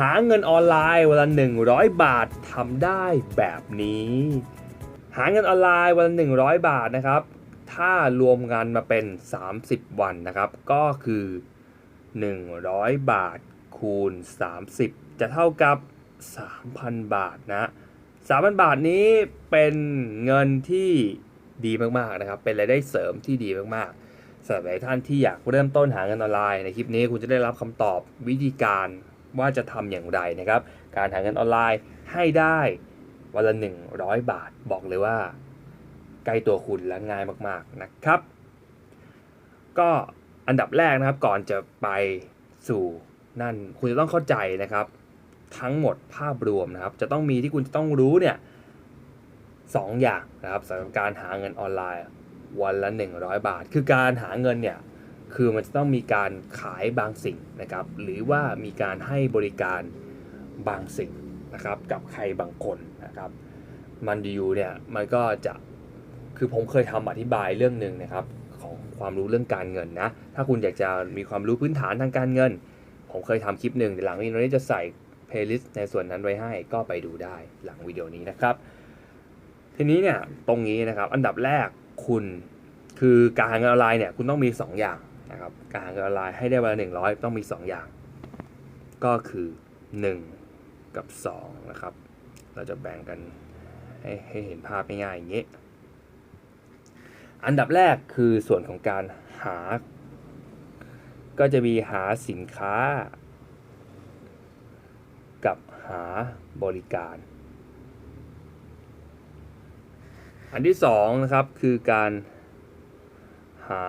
หาเงินออนไลน์วันละ100 บาททำได้แบบนี้ หาเงินออนไลน์วันละ100 บาทนะครับ ถ้ารวมกันมาเป็น 30 วันนะครับ ก็คือ 100 บาทคูณ 30 จะเท่ากับ 3,000 บาทนะ3,000 บาทนี้เป็นเงินที่ดีมากๆนะครับ เป็นรายได้เสริมที่ดีมากๆสำหรับหลายท่านที่อยากเริ่มต้นหาเงินออนไลน์ในคลิปนี้คุณจะได้รับคำตอบวิธีการ ว่าจะทำอย่างไรนะครับ การหาเงินออนไลน์ให้ได้วันละ 100 บาทบอกเลยว่า ใกล้ตัวคุณและง่ายมากๆนะครับ ก็อันดับแรกนะครับก่อนจะไปสู่นั่นคุณจะต้องเข้าใจนะครับ ทั้งหมดภาพรวมนะครับ จะต้องมีที่คุณจะต้องรู้เนี่ยสองอย่างนะครับสำหรับการหาเงินออนไลน์วันละ 100 บาท คือการหาเงินเนี่ย คือมันจะต้องมีการขายบางสิ่งนะครับ หรือว่ามีการให้บริการบางสิ่งนะครับ กับใครบางคนนะครับ มันอยู่เนี่ยมันก็จะคือผมเคยทำอธิบายเรื่องหนึ่งนะครับ ของความรู้เรื่องการเงินนะ ถ้าคุณอยากจะมีความรู้พื้นฐานทางการเงิน ผมเคยทำคลิปหนึ่งหลังวิดีโอนี้จะใส่เพลย์ลิสต์ในส่วนนั้นไว้ให้ก็ไปดูได้หลังวิดีโอนี้นะครับ ทีนี้เนี่ยตรงนี้นะครับอันดับแรกคุณคือการหาเงินออนไลน์เนี่ยคุณต้องมี 2 อย่าง นะครับการหาเงินออนไลน์ให้ได้วันละหนึ่งร้อยต้องมี 2 อย่าง ก็คือ 1 กับ 2 นะครับ เราจะแบ่งกันให้ให้เห็นภาพง่ายๆอย่างนี้ อันดับแรกคือส่วนของการหา ก็จะมีหาสินค้า กับหาบริการ อันที่สองนะครับคือการหา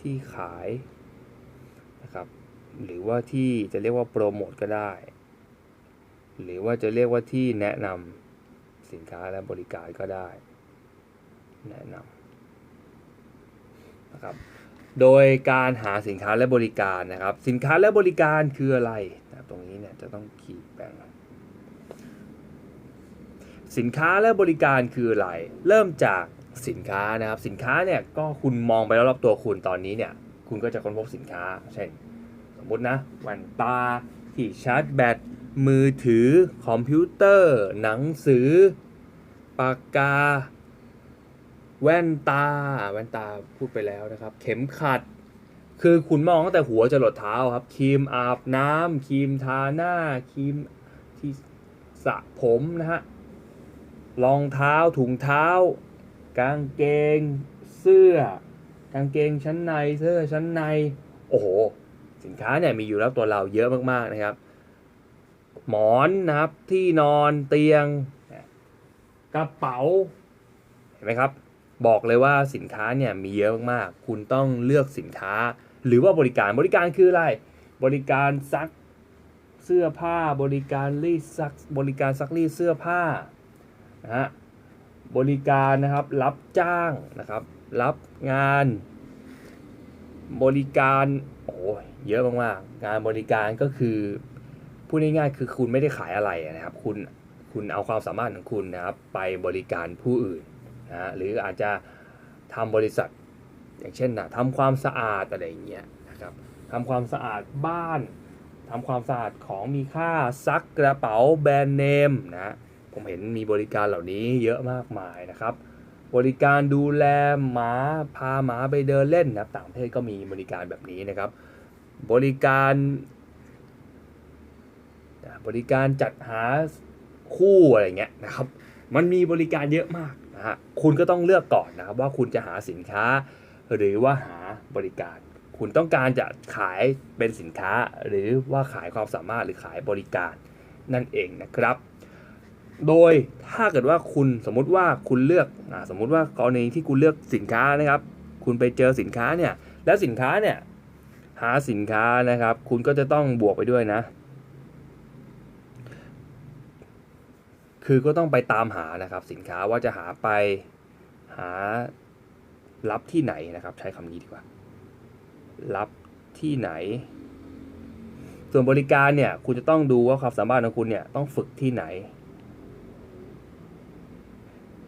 ที่ขายนะครับ หรือว่าที่จะเรียกว่าโปรโมทก็ได้ หรือว่าจะเรียกว่าที่แนะนำสินค้าและบริการก็ได้ แนะนำนะครับ โดยการหาสินค้าและบริการนะครับ สินค้าและบริการคืออะไรนะตรงนี้เนี่ยจะต้องขีดแบ่งสินค้าและบริการคืออะไร เริ่มจาก สินค้านะครับ สินค้าเนี่ยก็คุณมองไปรอบๆตัวคุณตอนนี้เนี่ย คุณก็จะค้นพบสินค้า เช่น สมมตินะแว่นตาที่ชาร์จแบตมือถือคอมพิวเตอร์ หนังสือ ปากกา แว่นตา แว่นตาพูดไปแล้วนะครับ เข็มขัด คือคุณมองตั้งแต่หัวจรดเท้าครับครีมอาบน้ำครีมทาหน้าครีมที่สระผมนะฮะรองเท้าถุงเท้า กางเกงเสื้อ กางเกงชั้นในเสื้อชั้นใน โอ้โห สินค้าเนี่ยมีอยู่แล้วตัวเราเยอะมากๆนะครับ หมอนนะครับที่นอนเตียงกระเป๋า เห็นไหมครับ บอกเลยว่าสินค้าเนี่ยมีเยอะมากๆ คุณต้องเลือกสินค้า หรือว่าบริการบริการคืออะไร บริการซักเสื้อผ้า บริการรีดซัก บริการซักรีดเสื้อผ้านะฮะ บริการนะครับ รับจ้างนะครับ รับงาน บริการโอ้ยเยอะมากๆงานบริการก็คือพูดง่ายๆคือคุณไม่ได้ขายอะไรนะครับ คุณคุณเอาความสามารถของคุณนะครับ ไปบริการผู้อื่นนะหรืออาจจะทำบริษัทอย่างเช่นนะทำความสะอาดอะไรอย่างเงี้ยนะครับทำความสะอาดบ้านทำความสะอาดของมีค่าซักกระเป๋าแบรนด์เนมนะ ผมเห็นมีบริการเหล่านี้เยอะมากมายนะครับ บริการดูแลหมาพาหมาไปเดินเล่นนะครับ ต่างประเทศก็มีบริการแบบนี้นะครับ บริการบริการจัดหาคู่อะไรเงี้ยนะครับ มันมีบริการเยอะมากนะฮะคุณก็ต้องเลือกก่อนนะครับ ว่าคุณจะหาสินค้า หรือว่าหาบริการ คุณต้องการจะขายเป็นสินค้า หรือว่าขายความสามารถหรือขายบริการนั่นเองนะครับ โดยถ้าเกิดว่าคุณสมมุติว่าคุณเลือกอสมมุติว่ากรณีที่คุณเลือกสินค้านะครับ คุณไปเจอสินค้าเนี่ย แล้วสินค้าเนี่ย หาสินค้านะครับ คุณก็จะต้องบวกไปด้วยนะ คือก็ต้องไปตามหานะครับ สินค้าว่าจะหาไปหารับที่ไหนนะครับ ใช้คำนี้ดีกว่า รับที่ไหน ส่วนบริการเนี่ย คุณจะต้องดูว่าความสามารถของคุณเนี่ยต้องฝึกที่ไหน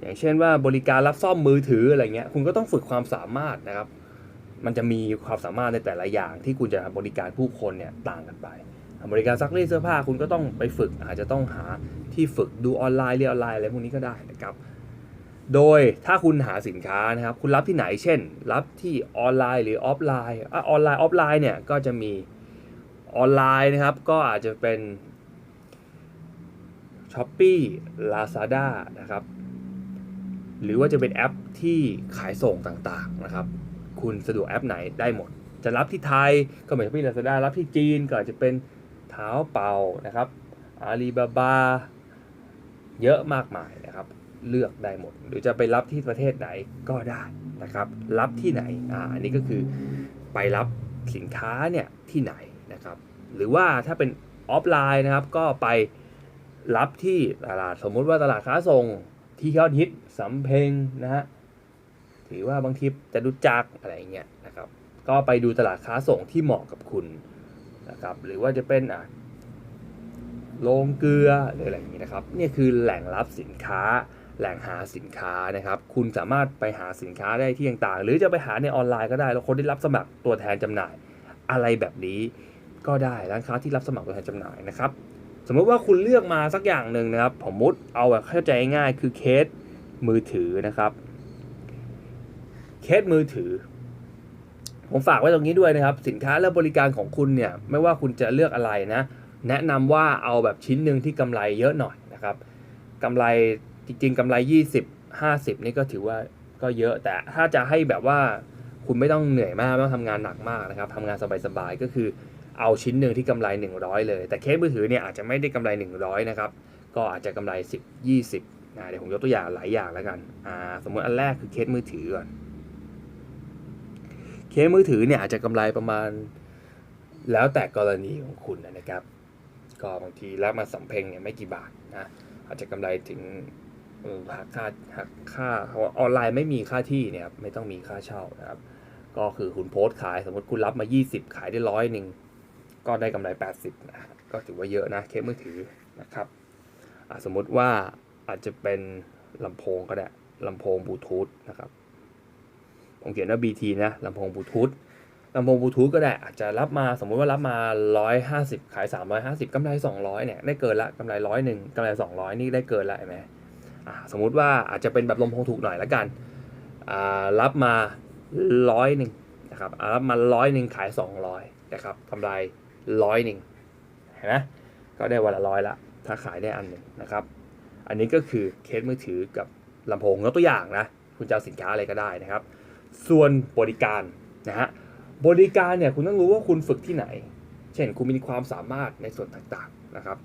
อย่างเช่นว่าบริการรับซ่อมมือถืออะไรเงี้ยคุณก็ต้องฝึกความสามารถนะครับ มันจะมีความสามารถในแต่ละอย่างที่คุณจะบริการผู้คนเนี่ยต่างกันไป บริการซักรีดเสื้อผ้าคุณก็ต้องไปฝึก อาจจะต้องหาที่ฝึกดูออนไลน์เรียนออนไลน์อะไรพวกนี้ก็ได้นะครับโดยถ้าคุณหาสินค้านะครับ คุณรับที่ไหน เช่น รับที่ออนไลน์หรือออฟไลน์ออนไลน์ออฟไลน์เนี่ยก็จะมีออนไลน์นะครับ ก็อาจจะเป็น s h o p e e Lazada นะครับ หรือว่าจะเป็นแอปที่ขายส่งต่างๆนะครับ คุณสะดวกแอปไหนได้หมด จะรับที่ไทยก็เหมือนที่ลาซาด้ารับที่จีนก็อาจจะเป็นเท้าเป่านะครับอาลีบาบาเยอะมากมายนะครับ เลือกได้หมด หรือจะไปรับที่ประเทศไหนก็ได้นะครับ รับที่ไหนอ่าอันนี้ก็คือไปรับสินค้าเนี่ยที่ไหนนะครับ หรือว่าถ้าเป็นออฟไลน์นะครับก็ไปรับที่ตลาดสมมุติว่าตลาดค้าส่ง ที่ยอดฮิตสำเพ็งนะฮะถือว่าบางทีจะดูจักอะไรเงี้ยนะครับ ก็ไปดูตลาดค้าส่งที่เหมาะกับคุณนะครับ หรือว่าจะเป็นอะโรงเกลือหรืออะไรอย่างนี้นะครับนี่คือแหล่งรับสินค้า แหล่งหาสินค้านะครับ คุณสามารถไปหาสินค้าได้ที่ต่างๆ หรือจะไปหาในออนไลน์ก็ได้ แล้วคนที่รับสมัครตัวแทนจำหน่าย อะไรแบบนี้ก็ได้ร้านค้าที่รับสมัครตัวแทนจำหน่ายนะครับ สมมติว่าคุณเลือกมาสักอย่างหนึ่งนะครับผมมุติเอาแบบเข้าใจง่ายคือเคสมือถือนะครับ เคสมือถือ ผมฝากไว้ตรงนี้ด้วยนะครับ สินค้าและบริการของคุณเนี่ยไม่ว่าคุณจะเลือกอะไรนะ แนะนำว่าเอาแบบชิ้นหนึ่งที่กำไรเยอะหน่อยนะครับกำไรจริงๆกำไร 20 50 นี่ก็ถือว่าก็เยอะแต่ถ้าจะให้แบบว่าคุณไม่ต้องเหนื่อยมากไม่ต้องทำงานหนักมากนะครับทำงานสบายๆก็คือ เอาชิ้นหนึ่งที่กำไร 100 เลย แต่เคสมือถือเนี่ยอาจจะไม่ได้กำไร 100 นะครับ ก็อาจจะกำไร 10 20นะเดี๋ยวผมยกตัวอย่างหลายอย่างแล้วกันอ่าสมมติอันแรกคือเคสมือถือก่อน เคสมือถือเนี่ยอาจจะกำไรประมาณแล้วแต่กรณีของคุณนะครับ ก็บางทีรับมาสำเพ็งเนี่ยไม่กี่บาทนะอาจจะกำไรถึงหักค่าหักค่าเพราะว่าออนไลน์ไม่มีค่าที่เนี่ยครับไม่ต้องมีค่าเช่านะครับ ก็คือคุณโพสต์ขายสมมติคุณรับมา 20 ขายได้ร้อยหนึ่ง ก็ได้กำไร 80นะก็ถือว่าเยอะนะเคสมือถือนะครับสมมติว่าอาจจะเป็นลำโพงก็ได้ลำโพงบลูทูธนะครับผมเขียนว่า BT นะลำโพงบลูทูธลำโพงบลูทูธก็ได้อาจจะรับมาสมมุติว่ารับมา 150 ขาย 350กำไร 200เนี่ยได้เกินละกำไรร้อยหนึ่งกำไร 200 นี่ได้เกินละเห็นไหมสมมุติว่าอาจจะเป็นแบบลำโพงถูกหน่อยละกันอ่ารับมาร้อยหนึ่งนะครับรับมาร้อยหนึ่งขาย 200นะครับกำไร ร้อยหนึ่งเห็นไหมก็ได้วันละร้อยละถ้าขายได้อันหนึ่งนะครับ อันนี้ก็คือเคสมือถือกับลำโพงยกตัวอย่างนะคุณจะเอาสินค้าอะไรก็ได้นะครับ ส่วนบริการนะฮะบริการเนี่ยคุณต้องรู้ว่าคุณฝึกที่ไหน เช่นคุณมีความสามารถในส่วนต่างๆนะครับ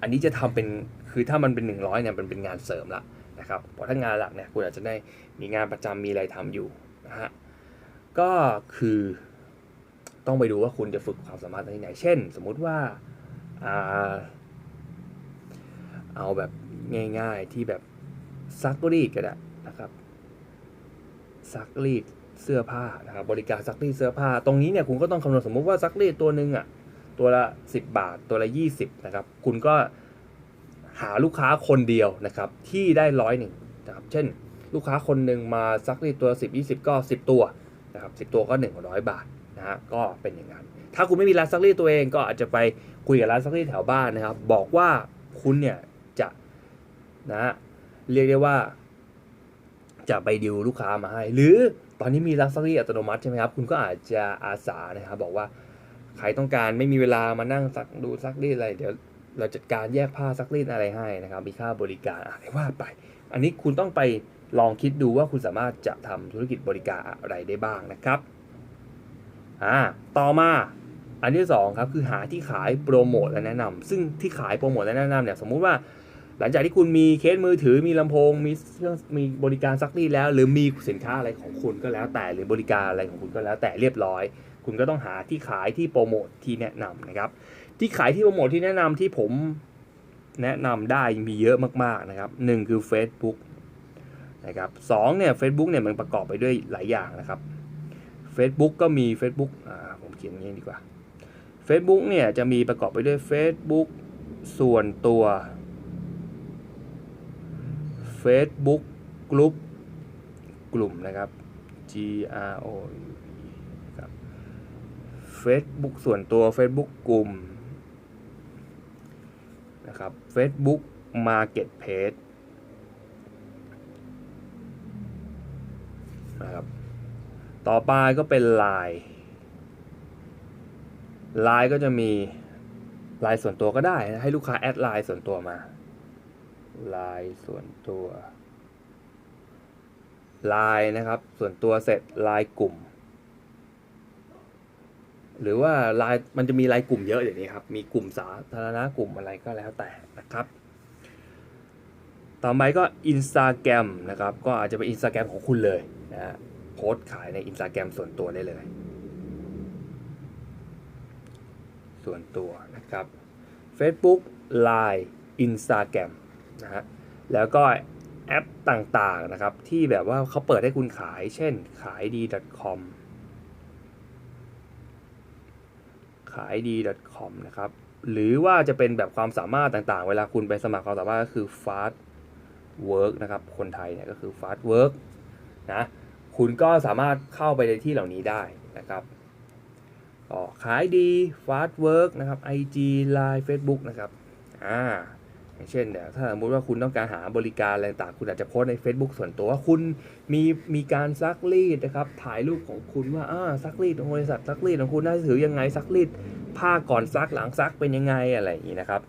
อันนี้จะทำเป็นคือถ้ามันเป็น 100เนี่ยมันเป็นงานเสริมละนะครับเพราะถ้างานหลักเนี่ยคุณอาจจะได้มีงานประจำมีอะไรทำอยู่นะฮะก็คือ ต้องไปดูว่าคุณจะฝึกความสามารถที่ไหน เช่น สมมุติว่าอาเอาแบบง่ายๆที่แบบซักรีดก็ได้นะครับซักรีดเสื้อผ้านะครับบริการซักรีดเสื้อผ้า ตรงนี้เนี่ยคุณก็ต้องคำนวณสมมุติว่าซักรีดตัวหนึ่งอะตัวละ 10 บาท ตัวละ 20นะครับคุณก็หาลูกค้าคนเดียวนะครับที่ได้ร้อยหนึ่งนะครับเช่นลูกค้าคนหนึ่งมาซักรีดตัว 10 20 ก็ 10 ตัวนะครับ10 ตัวก็ 100 บาท นะฮะก็เป็นอย่างนั้น ถ้าคุณไม่มีร้านซักรีดตัวเองก็อาจจะไปคุยกับร้านซักรีดแถวบ้านนะครับ บอกว่าคุณเนี่ยจะนะฮะเรียกได้ว่า จะไปดิวลูกค้ามาให้ หรือตอนนี้มีร้านซักรีดอัตโนมัติใช่ไหมครับ คุณก็อาจจะอาสานะครับบอกว่าใครต้องการไม่มีเวลามานั่งซักดูซักรีดอะไร เดี๋ยวเราจัดการแยกผ้าซักรีดอะไรให้นะครับ มีค่าบริการอะไรว่าไป อันนี้คุณต้องไปลองคิดดูว่าคุณสามารถจะทำธุรกิจบริการอะไรได้บ้างนะครับ อ่าต่อมาอันที่สองครับคือหาที่ขายโปรโมทและแนะนำซึ่งที่ขายโปรโมทและแนะนำเนี่ยสมมุติว่า หลังจากที่คุณมีเคสมือถือมีลำโพง มีเครื่องมีบริการซักรีดแล้ว หรือมีสินค้าอะไรของคุณก็แล้วแต่หรือบริการอะไรของคุณก็แล้วแต่เรียบร้อย คุณก็ต้องหาที่ขายที่โปรโมทที่แนะนำนะครับ ที่ขายที่โปรโมทที่แนะนำที่ผมแนะนำได้มีเยอะมากๆนะครับหนึ่งคือ Facebook นะครับสองเนี่ย Facebook เนี่ยมันประกอบไปด้วยหลายอย่างนะครับ Facebook ก็มี Facebook อ่าผมเขียนอย่างนี้ดีกว่า Facebook เนี่ยจะมีประกอบไปด้วย Facebook ส่วนตัว Facebook กลุ่มกลุ่มนะครับ G R O ครับ Facebook ส่วนตัว Facebook กลุ่มนะครับ Facebook Marketplace ต่อไปก็เป็น Line Line ก็จะมี Line ส่วนตัวก็ได้ ให้ลูกค้าแอดไลน์ส่วนตัวมา Line ส่วนตัว Line นะครับ ส่วนตัวเสร็จ Line กลุ่ม หรือว่าลน์มันจะมีลน์กลุ่มเยอะอย่างนี้ครับ มีกลุ่มสาธารณะกลุ่มอะไรก็แล้วแต่นะครับ ต่อไปก็ Instagram นะครับ ก็อาจจะเป็น Instagram ของคุณเลยนะ โพสต์ขายใน Instagram ส่วนตัวได้เลย ส่วนตัวนะครับ Facebook Line Instagram นะฮะแล้วก็แอปต่างๆนะครับ ที่แบบว่าเขาเปิดให้คุณขาย เช่นขายดี .com ขายดี .com นะครับ หรือว่าจะเป็นแบบความสามารถต่างๆ เวลาคุณไปสมัครความสามารถก็คือ fast work นะครับ คนไทยเนี่ยก็คือ fast work นะ คุณก็สามารถเข้าไปในที่เหล่านี้ได้นะครับก็ขายดี fast work นะครับ IG Line Facebook นะครับอ่าอย่างเช่นเนี่ยถ้าสมมติว่าคุณต้องการหาบริการอะไรต่างคุณอาจจะโพสใน Facebook ส่วนตัวว่าคุณมีมีการซักรีดนะครับ ถ่ายรูปของคุณว่าอ่าซักรีดของบริษัทซักรีดของคุณน่าจะถือยังไงซักรีดผ้าก่อนซักหลังซักเป็นยังไงอะไรอย่างนี้นะครับ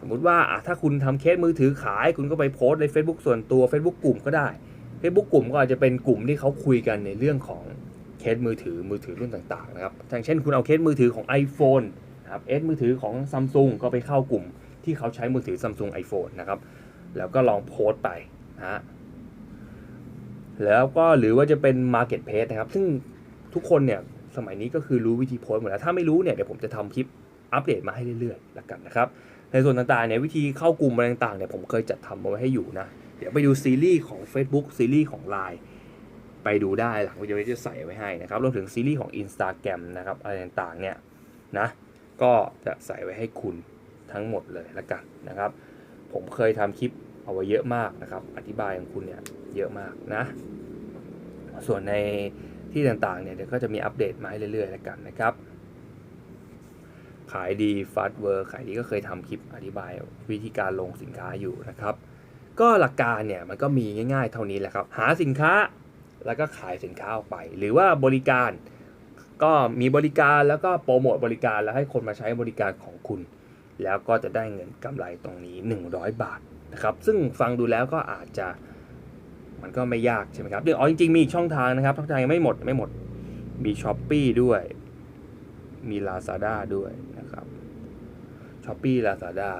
สมมุติว่าถ้าคุณทำเคสมือถือขาย คุณก็ไปโพสใน Facebook ส่วนตัว Facebook กลุ่มก็ได้ Facebook กลุ่มก็อาจจะเป็นกลุ่มที่เขาคุยกันในเรื่องของเคสมือถือมือถือรุ่นต่างๆนะครับอย่างเช่นคุณเอาเคสมือถือของ iPhone นะครับเอสมือถือของ Samsung ก็ไปเข้ากลุ่มที่เขาใช้มือถือ Samsung iPhone นะครับแล้วก็ลองโพสต์ไปนะฮะแล้วก็หรือว่าจะเป็น Marketplace นะครับ ซึ่งทุกคนเนี่ยสมัยนี้ก็คือรู้วิธีโพสต์หมดแล้ว ถ้าไม่รู้เนี่ยเดี๋ยวผมจะทำคลิปอัปเดตมาให้เรื่อยๆแล้วกันนะครับ ในส่วนต่างๆเนี่ยวิธีเข้ากลุ่มอะไรต่างๆเนี่ยผมเคยจัดทำมาไว้ให้อยู่นะ เดี๋ยวไปดูซีรีส์ของ Facebook ซีรีส์ของ Line ไปดูได้หลังวิดีโอนี้จะใส่ไว้ให้นะครับรวมถึงซีรีส์ของ Instagram นะครับอะไรต่างๆเนี่ยนะก็จะใส่ไว้ให้คุณทั้งหมดเลยละกันนะครับ ผมเคยทำคลิปเอาไว้เยอะมากนะครับ อธิบายของคุณเนี่ยเยอะมากนะ ส่วนในที่ต่างๆเนี่ยเดี๋ยวก็จะมีอัปเดตมาให้เรื่อยๆแล้วกันนะครับ ขายดีฟาสเวอร์ขายดีก็เคยทำคลิปอธิบายวิธีการลงสินค้าอยู่นะครับ ก็หลักการเนี่ยมันก็มีง่ายๆ เท่านี้แหละครับ หาสินค้าแล้วก็ขายสินค้าออกไป หรือว่าบริการก็มีบริการแล้วก็โปรโมทบริการแล้วให้คนมาใช้บริการของคุณ แล้วก็จะได้เงินกำไรตรงนี้ 100 บาทนะครับ ซึ่งฟังดูแล้วก็อาจจะมันก็ไม่ยากใช่ไหมครับเดี๋ยวอ๋อจริงๆมีอีกช่องทางนะครับช่องทางยังไม่หมดไม่หมดมี s h อ p e e ด้วยมี Lazada ด้วยนะครับ s h อ p e e Lazada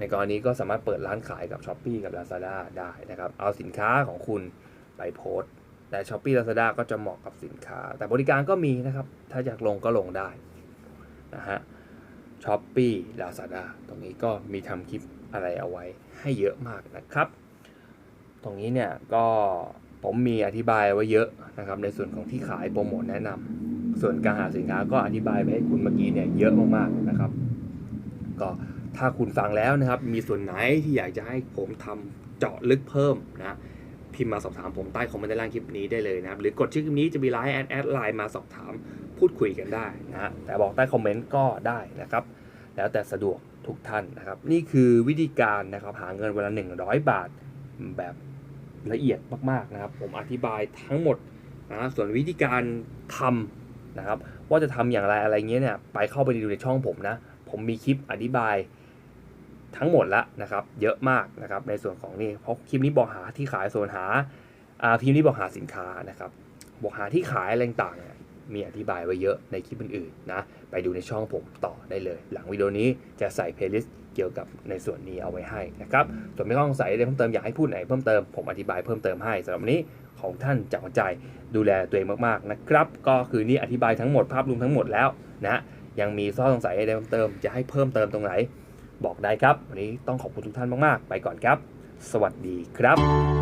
นะครับในกรณีก็สามารถเปิดร้านขายกับ s h อ p e e กับ Lazada ได้นะครับ เอาสินค้าของคุณไปโพสต์แต่ s h อ p e e Lazada ก็จะเหมาะกับสินค้า แต่บริการก็มีนะครับ ถ้าอยากลงก็ลงได้นะฮะช้อปปี้ลาซาด้าตรงนี้ก็มีทำคลิปอะไรเอาไว้ให้เยอะมากนะครับ ตรงนี้เนี่ยก็ผมมีอธิบายไว้เยอะนะครับ ในส่วนของที่ขายโปรโมทแนะนำส่วนการหาสินค้าก็อธิบายไปให้คุณเมื่อกี้เนี่ยเยอะมากๆนะครับ ก็ ถ้าคุณฟังแล้วนะครับ มีส่วนไหนที่อยากจะให้ผมทำเจาะลึกเพิ่มนะพิมพ์มาสอบถามผมใต้คอมเมนต์ด้านล่างคลิปนี้ได้เลยนะครับ หรือกดชื่อคลิปนี้จะมีไลน์แอดแอดไลน์มาสอบถามพูดคุยกันได้นะฮะแต่บอกใต้คอมเมนต์ก็ได้นะครับ แล้วแต่สะดวกทุกท่านนะครับ นี่คือวิธีการนะครับหาเงินวันละ 100 บาทแบบละเอียดมากๆนะครับ ผมอธิบายทั้งหมดนะส่วนวิธีการทำนะครับ ว่าจะทำอย่างไรอะไรเงี้ยเนี่ยไปเข้าไปดูในช่องผมนะ ผมมีคลิปอธิบาย ทั้งหมดแล้วนะครับเยอะมากนะครับในส่วนของนี่เพราะคลิปนี้บอกหาที่ขายส่วนหาอ่าคลิปนี้บอกหาสินค้านะครับบอกหาที่ขายอะไรต่างๆเนี่ยมีอธิบายไว้เยอะในคลิปอื่นๆนะไปดูในช่องผมต่อได้เลย หลังวิดีโอนี้จะใส่เพลย์ลิสต์เกี่ยวกับในส่วนนี้เอาไว้ให้นะครับส่วนไม่ต้องสงสัยอะไรเพิ่มเติมอยากให้พูดไหนเพิ่มเติมผมอธิบายเพิ่มเติมให้สำหรับวันนี้ของท่านจากหัวใจดูแลตัวเองมากๆนะครับ ก็คือนี่อธิบายทั้งหมดภาพรวมทั้งหมดแล้วนะยังมีข้อสงสัยอะไรเพิ่มเติมจะให้เพิ่มเติมตรงไหน บอกได้ครับ วันนี้ต้องขอบคุณทุกท่านมาก ๆ ไปก่อนครับ สวัสดีครับ